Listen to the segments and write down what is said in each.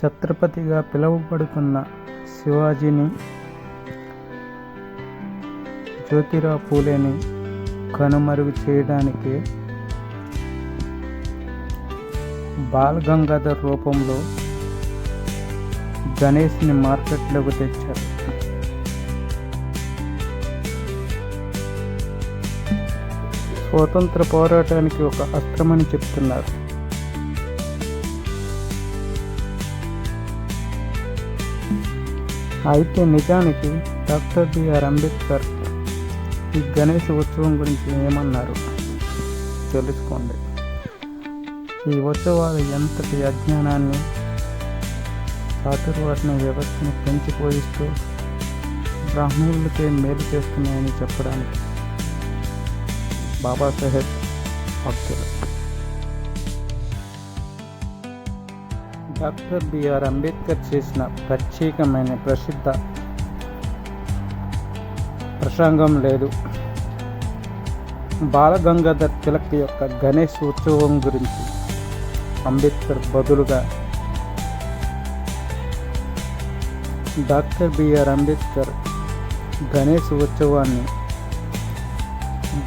ఛత్రపతిగా పిలువబడుతున్న శివాజీని జ్యోతిరావు పూలేని కనుమరుగు చేయడానికి బాల్ గంగాధర్ రూపంలో గణేష్ని మార్కెట్లోకి తెచ్చారు. స్వాతంత్ర పోరాటానికి ఒక అస్త్రమని చెప్తున్నారు. అయితే నిజానికి డాక్టర్ బిఆర్ అంబేద్కర్ ఈ గణేష్ ఉత్సవం గురించి ఏమన్నారు? తెలుసుకోండి. ఈ ఉత్సవాలు ఎంతటి అజ్ఞానాన్ని చాతుర్వర్ణ వ్యవస్థను పెంచి పోయిస్తూ బ్రాహ్మణులకే మేలు చేస్తున్నాయని చెప్పడానికి బాబాసాహెబ్ భక్తులు. డాక్టర్ బిఆర్ అంబేద్కర్ చేసిన ప్రత్యేకమైన ప్రసిద్ధ ప్రసంగం లేదు. బాలగంగాధర్ తిలక్ యొక్క గణేష్ ఉత్సవం గురించి అంబేద్కర్ బదులుగా డాక్టర్ బిఆర్ అంబేద్కర్ గణేష్ ఉత్సవాన్ని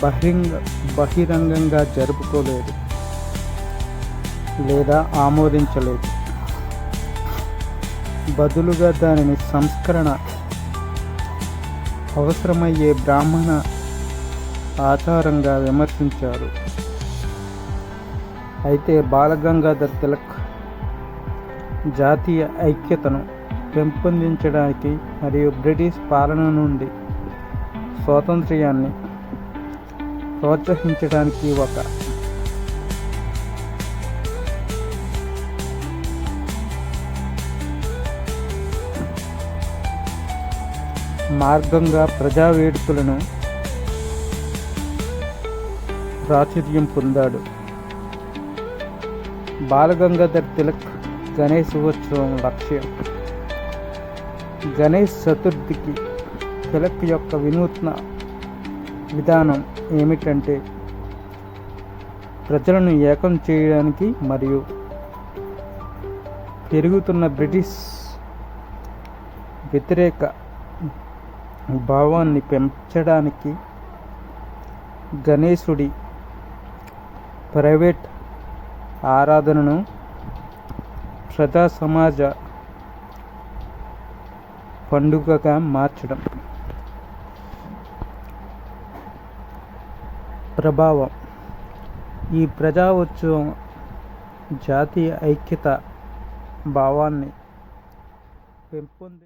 బహిరంగ బహిరంగంగా జరుపుకోలేదు లేదా ఆమోదించలేదు. బదులుగా దానిని సంస్కరణ అవసరమయ్యే బ్రాహ్మణ ఆచారంగా విమర్శించారు. అయితే బాలగంగాధర్ తిలక్ జాతీయ ఐక్యతను పెంపొందించడానికి మరియు బ్రిటిష్ పాలన నుండి స్వాతంత్ర్యాన్ని ప్రోత్సహించడానికి ఒక మార్గంగా ప్రజా వేడుకలను ప్రాచుర్యం పొందాడు. బాలగంగాధర్ తిలక్ గణేష్ ఉత్సవం లక్ష్యం. గణేష్ చతుర్థికి తిలక్ యొక్క వినూత్న విధానం ఏమిటంటే ప్రజలను ఏకం చేయడానికి మరియు పెరుగుతున్న బ్రిటిష్ వ్యతిరేక భావాన్ని పెంచడానికి గణేశుడి ప్రైవేట్ ఆరాధనను ప్రజా సమాజ పండుగగా మార్చడం. ప్రభావం. ఈ ప్రజా ఉత్సవం జాతీయ ఐక్యత భావాన్ని పెంపొంది